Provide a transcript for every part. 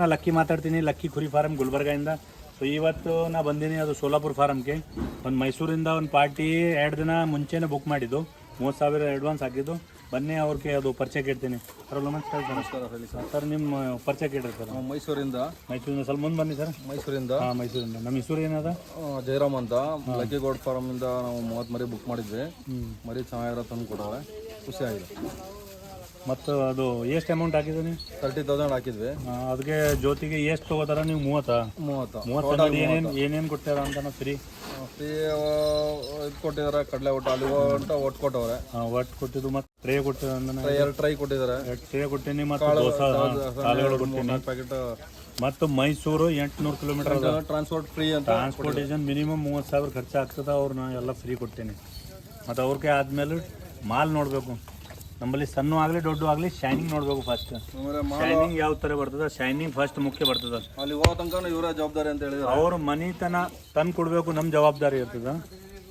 ನಾ ಲಕ್ಕಿ ಮಾತಾಡ್ತೀನಿ ಲಕ್ಕಿ ಕುರಿ ಫಾರಂ ಗುಲ್ಬರ್ಗಾಯಿಂದ. ಸೊ ಇವತ್ತು ನಾ ಬಂದೀನಿ ಅದು ಸೋಲಾಪುರ ಫಾರಮ್ಗೆ ಒಂದು ಮೈಸೂರಿಂದ ಒಂದು ಪಾರ್ಟಿ ಎರಡು ದಿನ ಮುಂಚೆನೇ ಬುಕ್ ಮಾಡಿದ್ದು. ಮೂವತ್ತು ಸಾವಿರ ಅಡ್ವಾನ್ಸ್ ಹಾಕಿದ್ದು. ಬನ್ನಿ ಅವ್ರಿಗೆ ಅದು ಪರಿಚಯ ಕೇಳ್ತೀನಿ. ಸರ್ ನಮಸ್ಕಾರ ಸರ್ ನಮಸ್ಕಾರ ಹೇಳಿ ಸರ್ ಸರ್ ನಿಮ್ಮ ಪರಿಚಯ ಕೇಳಿರಿ ಸರ್ ನಾವು ಮೈಸೂರಿಂದ. ಮೈಸೂರಿಂದ ಸ್ವಲ್ಪ ಮುಂದೆ ಬನ್ನಿ ಸರ್ ಮೈಸೂರಿಂದ. ಹಾಂ ಮೈಸೂರಿಂದ. ನಮ್ಮ ಮೈಸೂರು ಏನದ? ಜಯರಾಮ್ ಅಂತ. ಲಕ್ಕಿಗೋಡ್ ಫಾರಮ್ ಇಂದ ನಾವು ಮೂವತ್ತು ಮರಿ ಬುಕ್ ಮಾಡಿದ್ವಿ. ಮರಿ ಚೆನ್ನಾಗಿರೋ ತಂದು ಕೊಡೋವೆ ಖುಷಿ ಆಗಿದೆ. ಮತ್ತು ಅದು ಎಷ್ಟು ಅಮೌಂಟ್ ಹಾಕಿದ್ದು ನೀವು? ತರ್ಟಿ ತೌಸಂಡ್ ಹಾಕಿದ್ವಿ. ಅದಕ್ಕೆ ಜ್ಯೋತಿಗೆ ಎಷ್ಟು ತೊಗೋತಾರ ನೀವು ಮೂವತ್ತಾ? ಮೂವತ್ತು. ಮೂವತ್ತು ಏನೇನು ಏನೇನು ಕೊಡ್ತಾರ ಅಂತ ಫ್ರೀ ಫ್ರೀ ಇದು ಕೊಟ್ಟಿದ್ದಾರೆ ಕಡಲೆ ಒಟ್ಟು ಅಲ್ಲಿ ಅಂತ ಒಟ್ಟು ಕೊಟ್ಟವ್ರೆ. ಒಟ್ಟು ಕೊಟ್ಟಿದ್ದು ಮತ್ತು ಟ್ರೇ ಕೊಟ್ಟಿದ್ದು ಅಂದ್ರೆ ಎರಡು ಟ್ರೈ ಕೊಟ್ಟಿದ್ದಾರೆ ಟ್ರೇ ಕೊಟ್ಟೀನಿ ಮತ್ತು ದೋಸೆ ಕಾಳುಗಳು ಕೊಟ್ಟಿನಿ. ಪ್ಯಾಕೆಟ್ ಮತ್ತು ಮೈಸೂರು ಎಂಟುನೂರು ಕಿಲೋಮೀಟರ್ ಟ್ರಾನ್ಸ್ಪೋರ್ಟ್ ಫ್ರೀ ಅಂತ ಟ್ರಾನ್ಸ್ಪೋರ್ಟೇಷನ್ ಮಿನಿಮಮ್ ಮೂವತ್ತು ಸಾವಿರ ಖರ್ಚು ಆಗ್ತದೆ ಅವ್ರನ್ನ ಎಲ್ಲ ಫ್ರೀ ಕೊಡ್ತೀನಿ ಮತ್ತು ಅವ್ರಿಗೆ ಆದಮೇಲೆ ಮಾಲ್ ನೋಡಬೇಕು. ನಮ್ಮಲ್ಲಿ ಸಣ್ಣ ಆಗಲಿ ದೊಡ್ಡ ಆಗಲಿ ಶೈನಿಂಗ್ ನೋಡಬೇಕು ಫಸ್ಟ್ ಶೈನಿಂಗ್ ಯಾವ ಥರ ಬರ್ತದೆ ಶೈನಿಂಗ್ ಫಸ್ಟ್ ಮುಖ್ಯ ಬರ್ತದೆ. ಅಲ್ಲಿ ಹೋಗೋ ತನಕ ಇವರ ಜವಾಬ್ದಾರಿ ಅಂತ ಹೇಳಿದ್ರೆ ಅವ್ರ ಮನಿತನ ತಂದು ಕೊಡಬೇಕು ನಮ್ಮ ಜವಾಬ್ದಾರಿ ಇರ್ತದ.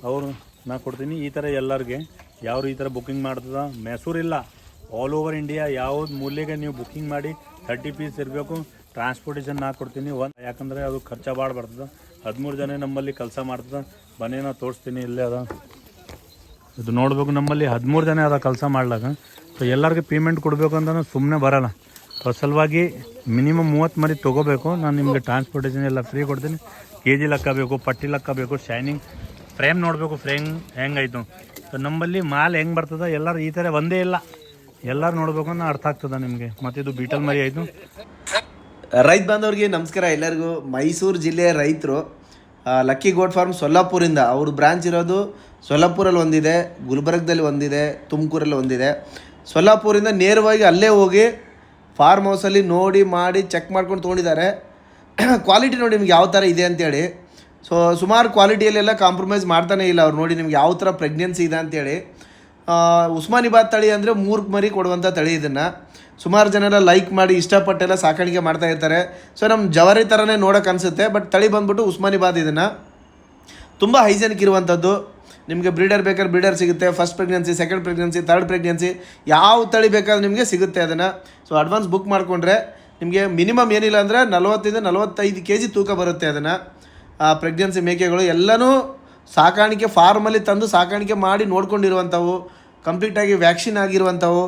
ಅವರು ನಾ ಕೊಡ್ತೀನಿ ಈ ಥರ ಎಲ್ಲರಿಗೆ. ಯಾರು ಈ ಥರ ಬುಕ್ಕಿಂಗ್ ಮಾಡ್ತದ ಮೈಸೂರಿಲ್ಲ ಆಲ್ ಓವರ್ ಇಂಡಿಯಾ ಯಾವ್ದು ಮೂಲೆಗೆ ನೀವು ಬುಕ್ಕಿಂಗ್ ಮಾಡಿ ತರ್ಟಿ ಪೀಸ್ ಇರಬೇಕು ಟ್ರಾನ್ಸ್ಪೋರ್ಟೇಷನ್ ನಾ ಕೊಡ್ತೀನಿ. ಒಂದು ಯಾಕಂದರೆ ಅದು ಖರ್ಚು ಭಾಳ ಬರ್ತದೆ. ಹದಿಮೂರು ಜನ ನಮ್ಮಲ್ಲಿ ಕೆಲಸ ಮಾಡ್ತದೆ. ಬನ್ನಿ ತೋರಿಸ್ತೀನಿ ಇಲ್ಲೇ ಅದ. ಇದು ನೋಡ್ಬೇಕು, ನಮ್ಮಲ್ಲಿ ಹದಿಮೂರು ಜನ ಅದ ಕೆಲಸ ಮಾಡ್ಲಾಕ. ಸೊ ಎಲ್ಲರಿಗೂ ಪೇಮೆಂಟ್ ಕೊಡಬೇಕು ಅಂತ ಸುಮ್ಮನೆ ಬರಲ್ಲ. ಅದ್ರ ಸಲುವಾಗಿ ಮಿನಿಮಮ್ ಮೂವತ್ತು ಮರಿ ತೊಗೋಬೇಕು. ನಾನು ನಿಮಗೆ ಟ್ರಾನ್ಸ್ಪೋರ್ಟೇಷನ್ ಎಲ್ಲ ಫ್ರೀ ಕೊಡ್ತೀನಿ. ಕೆ ಜಿ ಲೆಕ್ಕ ಬೇಕು, ಪಟ್ಟಿ ಲೆಕ್ಕ ಬೇಕು ಶೈನಿಂಗ್ ಫ್ರೇಮ್ ನೋಡಬೇಕು ಫ್ರೇಮ್ ಹೆಂಗಾಯ್ತು. ಸೊ ನಮ್ಮಲ್ಲಿ ಮಾಲ್ ಹೆಂಗೆ ಬರ್ತದೆ, ಎಲ್ಲರೂ ಈ ಥರ ಒಂದೇ ಇಲ್ಲ. ಎಲ್ಲರೂ ನೋಡಬೇಕು ಅಂತ ಅರ್ಥ ಆಗ್ತದೆ ನಿಮಗೆ. ಮತ್ತು ಇದು ಬೀಟಲ್ ಮರಿ ಆಯಿತು. ರೈತ ಬಾಂಧವ್ರಿಗೆ ನಮಸ್ಕಾರ. ಎಲ್ಲರಿಗೂ ಮೈಸೂರು ಜಿಲ್ಲೆಯ ರೈತರು ಲಕ್ಕಿ ಗೋಟ್ ಫಾರ್ಮ್ ಸೊಲ್ಲಾಪುರಿಂದ, ಅವ್ರ ಬ್ರಾಂಚ್ ಇರೋದು ಸೊಲ್ಲಾಪುರಲ್ಲಿ ಒಂದಿದೆ, ಗುಲ್ಬರ್ಗದಲ್ಲಿ ಒಂದಿದೆ, ತುಮಕೂರಲ್ಲಿ ಒಂದಿದೆ. ಸೊಲ್ಲಾಪುರಿಂದ ನೇರವಾಗಿ ಅಲ್ಲೇ ಹೋಗಿ ಫಾರ್ಮ್ ಹೌಸಲ್ಲಿ ನೋಡಿ, ಮಾಡಿ ಚೆಕ್ ಮಾಡ್ಕೊಂಡು ತೊಗೊಂಡಿದ್ದಾರೆ. ಕ್ವಾಲಿಟಿ ನೋಡಿ ನಿಮ್ಗೆ ಯಾವ ಥರ ಇದೆ ಅಂತೇಳಿ. ಸೊ ಸುಮಾರು ಕ್ವಾಲಿಟಿಯಲ್ಲೆಲ್ಲ ಕಾಂಪ್ರಮೈಸ್ ಮಾಡ್ತಾನೆ ಇಲ್ಲ ಅವ್ರು ನೋಡಿ ನಿಮ್ಗೆ ಯಾವ ಥರ ಪ್ರೆಗ್ನೆನ್ಸಿ ಇದೆ ಅಂತೇಳಿ. ಉಸ್ಮಾನಿಬಾದ್ ತಳಿ ಅಂದರೆ ಮೂರು ಮರಿ ಕೊಡುವಂಥ ತಳಿ ಇದನ್ನು. ಸುಮಾರು ಜನ ಲೈಕ್ ಮಾಡಿ, ಇಷ್ಟಪಟ್ಟೆಲ್ಲ ಸಾಕಾಣಿಕೆ ಮಾಡ್ತಾ ಇರ್ತಾರೆ. ಸೊ ನಮ್ಮ ಜವರಿ ಥರನೇ ನೋಡೋಕೆ ಅನಿಸುತ್ತೆ ಬಟ್ ತಳಿ ಬಂದ್ಬಿಟ್ಟು ಉಸ್ಮಾನಿಬಾದ್ ಇದನ್ನು. ತುಂಬ ಹೈಜೆನಿಕ್ ಇರುವಂಥದ್ದು ನಿಮಗೆ ಬ್ರೀಡರ್ ಬೇಕಾದ್ರೆ ಬ್ರೀಡರ್ ಸಿಗುತ್ತೆ first pregnancy second pregnancy third pregnancy ಯಾವ ತಳಿ ಬೇಕಾದ್ರೂ ನಿಮಗೆ ಸಿಗುತ್ತೆ ಅದನ್ನು. ಸೊ ಅಡ್ವಾನ್ಸ್ ಬುಕ್ ಮಾಡಿಕೊಂಡ್ರೆ ನಿಮಗೆ ಮಿನಿಮಮ್ ಏನಿಲ್ಲ ಅಂದರೆ ನಲವತ್ತರಿಂದ ನಲವತ್ತೈದು ಕೆ ಜಿ ತೂಕ ಬರುತ್ತೆ ಅದನ್ನು. ಪ್ರೆಗ್ನೆನ್ಸಿ ಮೇಕೆಗಳು ಎಲ್ಲನೂ ಸಾಕಾಣಿಕೆ ಫಾರ್ಮಲ್ಲಿ ತಂದು ಸಾಕಾಣಿಕೆ ಮಾಡಿ ನೋಡ್ಕೊಂಡಿರುವಂಥವು ಕಂಪ್ಲೀಟಾಗಿ ವ್ಯಾಕ್ಸಿನ್ ಆಗಿರುವಂಥವು.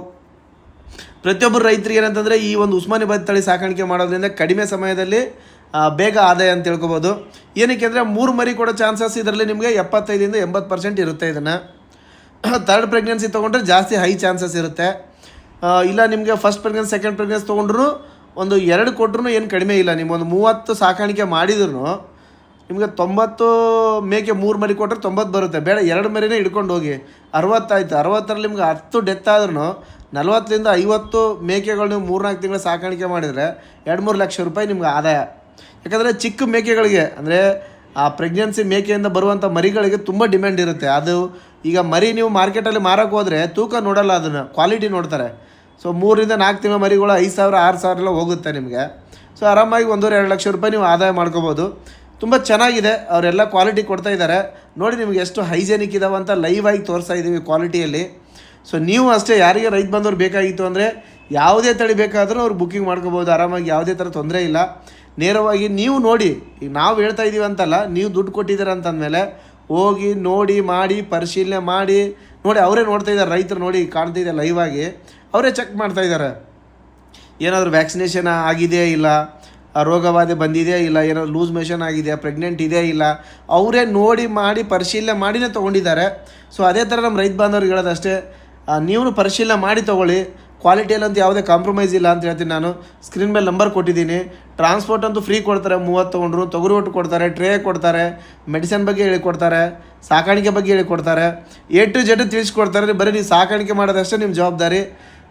ಪ್ರತಿಯೊಬ್ಬರು ರೈತರಿಗೆ ಏನಂತಂದರೆ ಈ ಒಂದು ಉಸ್ಮಾನಿಬಾದ್ ತಳಿ ಸಾಕಾಣಿಕೆ ಮಾಡೋದ್ರಿಂದ ಕಡಿಮೆ ಸಮಯದಲ್ಲಿ ಬೇಗ ಆದಾಯ ಅಂತ ತಿಳ್ಕೊಬೋದು. ಏನಕ್ಕೆ ಅಂದರೆ ಮೂರು ಮರಿ ಕೊಡೋ ಚಾನ್ಸಸ್ ಇದರಲ್ಲಿ ನಿಮಗೆ ಎಪ್ಪತ್ತೈದಿಂದ ಎಂಬತ್ತು ಪರ್ಸೆಂಟ್ ಇರುತ್ತೆ ಇದನ್ನು. ಥರ್ಡ್ ಪ್ರೆಗ್ನೆನ್ಸಿ ತೊಗೊಂಡ್ರೆ ಜಾಸ್ತಿ ಹೈ ಚಾನ್ಸಸ್ ಇರುತ್ತೆ. ಇಲ್ಲ ನಿಮಗೆ ಫಸ್ಟ್ ಪ್ರೆಗ್ನೆನ್ಸಿ ಸೆಕೆಂಡ್ ಪ್ರೆಗ್ನೆನ್ಸಿ ತೊಗೊಂಡ್ರು ಒಂದು ಎರಡು ಕೊಟ್ರು ಏನು ಕಡಿಮೆ ಇಲ್ಲ. ನಿಮ್ಮೊಂದು ಮೂವತ್ತು ಸಾಕಾಣಿಕೆ ಮಾಡಿದ್ರು ನಿಮಗೆ ತೊಂಬತ್ತು ಮೇಕೆ ಮೂರು ಮರಿ ಕೊಟ್ಟರೆ ತೊಂಬತ್ತು ಬರುತ್ತೆ. ಬೇಡ, ಎರಡು ಮರಿನೇ ಹಿಡ್ಕೊಂಡು ಹೋಗಿ. ಅರವತ್ತಾಯ್ತು. ಅರವತ್ತರಲ್ಲಿ ನಿಮ್ಗೆ ಹತ್ತು ಡೆತ್ ಆದ್ರೂ ನಲ್ವತ್ತರಿಂದ ಐವತ್ತು ಮೇಕೆಗಳು ನೀವು ಮೂರ್ನಾಲ್ಕು ತಿಂಗಳು ಸಾಕಾಣಿಕೆ ಮಾಡಿದರೆ ಎರಡು ಮೂರು ಲಕ್ಷ ರೂಪಾಯಿ ನಿಮ್ಗೆ ಆದಾಯ. ಯಾಕಂದರೆ ಚಿಕ್ಕ ಮೇಕೆಗಳಿಗೆ, ಅಂದರೆ ಆ ಪ್ರೆಗ್ನೆನ್ಸಿ ಮೇಕೆಯಿಂದ ಬರುವಂಥ ಮರಿಗಳಿಗೆ ತುಂಬ ಡಿಮ್ಯಾಂಡ್ ಇರುತ್ತೆ. ಅದು ಈಗ ಮರಿ ನೀವು ಮಾರ್ಕೆಟಲ್ಲಿ ಮಾರಕ್ಕೆ ಹೋದರೆ ತೂಕ ನೋಡಲ್ಲ ಅದನ್ನು ಕ್ವಾಲಿಟಿ ನೋಡ್ತಾರೆ. ಸೊ ಮೂರಿಂದ ನಾಲ್ಕು ತಿಂಗಳ ಮರಿಗಳು ಐದು ಸಾವಿರ, ಆರು ಸಾವಿರ ಎಲ್ಲ ಹೋಗುತ್ತೆ ನಿಮಗೆ. ಸೊ ಆರಾಮಾಗಿ ಒಂದೂವರೆ, ಎರಡು ಲಕ್ಷ ರೂಪಾಯಿ ನೀವು ಆದಾಯ ಮಾಡ್ಕೋಬೋದು. ತುಂಬ ಚೆನ್ನಾಗಿದೆ. ಅವರೆಲ್ಲ ಕ್ವಾಲಿಟಿ ಕೊಡ್ತಾ ಇದ್ದಾರೆ. ನೋಡಿ ನಿಮಗೆ ಎಷ್ಟು ಹೈಜೆನಿಕ್ ಇದಾವೆ ಅಂತ ಲೈವ್ ಆಗಿ ತೋರಿಸ್ತಾ ಇದ್ದೀವಿ ಕ್ವಾಲಿಟಿಯಲ್ಲಿ ಸೊ ನೀವು ಅಷ್ಟೇ ಯಾರಿಗೆ ರೈತ ಬಂದವ್ರು ಬೇಕಾಗಿತ್ತು ಅಂದರೆ ಯಾವುದೇ ತಳಿ ಬೇಕಾದರೂ ಅವ್ರು ಬುಕ್ಕಿಂಗ್ ಮಾಡ್ಕೋಬೋದು. ಆರಾಮಾಗಿ ಯಾವುದೇ ಥರ ತೊಂದರೆ ಇಲ್ಲ. ನೇರವಾಗಿ ನೀವು ನೋಡಿ, ಈಗ ನಾವು ಹೇಳ್ತಾ ಇದ್ದೀವಿ ಅಂತಲ್ಲ, ನೀವು ದುಡ್ಡು ಕೊಟ್ಟಿದ್ದೀರ ಅಂತಂದಮೇಲೆ ಹೋಗಿ ನೋಡಿ, ಮಾಡಿ, ಪರಿಶೀಲನೆ ಮಾಡಿ. ನೋಡಿ, ಅವರೇ ನೋಡ್ತಾ ಇದ್ದಾರೆ, ರೈತರು ನೋಡಿ ಕಾಣ್ತಿದೆ ಲೈವ್ ಆಗಿ. ಅವರೇ ಚೆಕ್ ಮಾಡ್ತಾ ಇದ್ದಾರೆ. ಏನಾದರೂ ವ್ಯಾಕ್ಸಿನೇಷನ್ ಆಗಿದೆಯೇ ಇಲ್ಲ? ಆ ರೋಗವಾಧಿ ಬಂದಿದೆಯಾ ಇಲ್ಲ, ಏನೋ ಲೂಸ್ ಮೆಷನ್ ಆಗಿದೆಯಾ, ಪ್ರೆಗ್ನೆಂಟ್ ಇದೆಯಾ ಇಲ್ಲ, ಅವರೇ ನೋಡಿ ಮಾಡಿ ಪರಿಶೀಲನೆ ಮಾಡಿನೇ ತೊಗೊಂಡಿದ್ದಾರೆ. ಸೊ ಅದೇ ಥರ ನಮ್ಮ ರೈತ ಬಾಂಧವ್ರಿಗೆ ಹೇಳೋದಷ್ಟೇ ನೀವು ಪರಿಶೀಲನೆ ಮಾಡಿ ತೊಗೊಳ್ಳಿ. ಕ್ವಾಲಿಟಿಯಲ್ಲಂತೂ ಯಾವುದೇ ಕಾಂಪ್ರಮೈಸ್ ಇಲ್ಲ ಅಂತ ಹೇಳ್ತೀನಿ ನಾನು. ಸ್ಕ್ರೀನ್ ಮೇಲೆ ನಂಬರ್ ಕೊಟ್ಟಿದ್ದೀನಿ. ಟ್ರಾನ್ಸ್ಪೋರ್ಟ್ ಅಂತೂ ಫ್ರೀ ಕೊಡ್ತಾರೆ, ಮೂವತ್ತು ತೊಗೊಂಡ್ರು, ತೊಗರಿ ಒಟ್ಟು ಕೊಡ್ತಾರೆ ಟ್ರೇ ಕೊಡ್ತಾರೆ ಮೆಡಿಸನ್ ಬಗ್ಗೆ ಹೇಳಿಕೊಡ್ತಾರೆ ಸಾಕಾಣಿಕೆ ಬಗ್ಗೆ ಹೇಳಿಕೊಡ್ತಾರೆ ಎ ಟು ಜೆಡ್ ತಿಳಿಸ್ಕೊಡ್ತಾರೆ, ಬರೀ ನೀವು ಸಾಕಾಣಿಕೆ ಮಾಡೋದಷ್ಟೇ ನಿಮ್ಮ ಜವಾಬ್ದಾರಿ.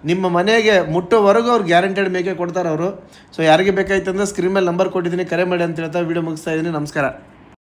ನಿಮ್ಮ ಮನೆಗೆ ಮುಟ್ಟೋವರೆಗೂ ಅವ್ರು ಗ್ಯಾರಂಟೆಡ್ ಮೇಕೆ ಕೊಡ್ತಾರೆ ಅವರು. ಸೊ ಯಾರಿಗೆ ಬೇಕಾಯ್ತಂದ್ರೆ ಸ್ಕ್ರೀನ್ ಮೇಲೆ ನಂಬರ್ ಕೊಟ್ಟಿದ್ದೀನಿ, ಕರೆ ಮಾಡಿ ಅಂತ ಹೇಳ್ತಾ ವೀಡಿಯೋ ಮುಗಿಸ್ತಾ ಇದ್ದೀನಿ. ನಮಸ್ಕಾರ.